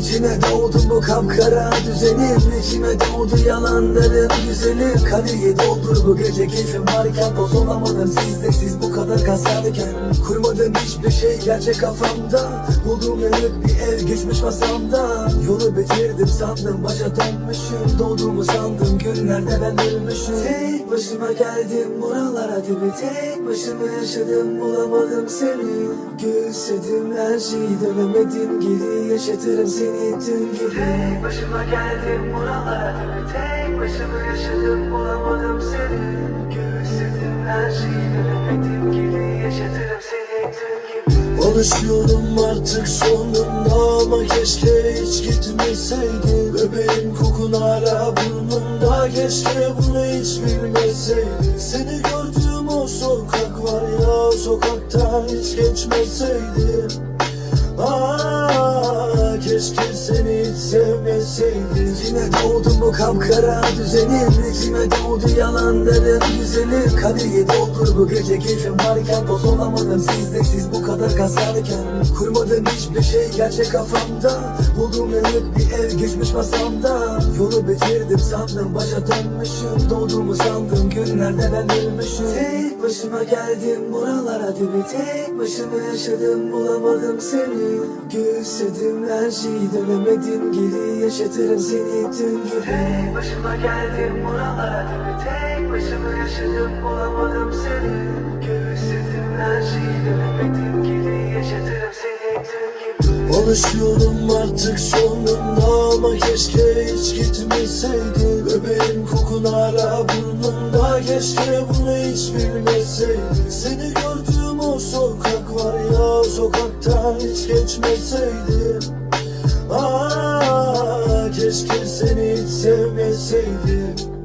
İçime doğdu bu kapkara düzenin İçime doğdu yalanların güzeli. Kadehi doldur bu gece keyfim varken Boz olamadım sizde. Siz bu kadar kasarken Kurmadım hiçbir şey gerçek kafamda. Bulduğum yanık bir ev geçmiş masamda. Yolu bitirdim sandım başa dönmüşüm. Doğduğumu sandım günlerde ben ölmüşüm. Tek başıma geldim buralara dibi Tek başıma yaşadım bulamadım seni. Gülsedim her şeyi dönemedim geri Yaşatırım seni dün gibi Tek başıma geldim buralara. Tek başıma yaşadım bulamadım seni. Gülsedim her şeyi dönemedim geri Yaşatırım seni dün gibi Alışıyorum artık sonunda ama keşke hiç gitmeseydin Bebeğin kokun hala burnumda keşke bunu hiç bilmeseydin Seni gördüğüm o sokak var ya o sokaktan hiç geçmeseydim. Aa, keşke seni hiç sevmeseydim İçime doğdu bu kapkara düzenin İçime doğdu yalanların güzeli Kadehi doldur bu gece keyfim varken Boz olamadım sizde siz bu kadar kasarken. Kurmadım hiçbir şey gerçek kafamda. Bulduğum yanık bir ev geçmiş masamda. Yolu bitirdim sandım başa dönmüşüm. Doğduğumu sandım günlerde ben ölmüşüm. Tek başıma geldim buralara dibi Tek başıma yaşadım bulamadım seni. Gülsedim her şeyi dönemedim geri Yaşatırım seni dün gibi Tek başıma geldim buralara Tek başıma yaşadım bulamadım seni. Gülsedim her şeyi dönemedim geri Yaşatırım seni dün gibi Alışıyorum artık sonunda ama keşke hiç gitmeseydin Bebeğin kokun hala burnumda keşke bunu hiç bilmeseydin Seni gördüğüm o sokak var ya sokaktan hiç geçmeseydim. Aa, Keşke seni hiç sevmeseydim.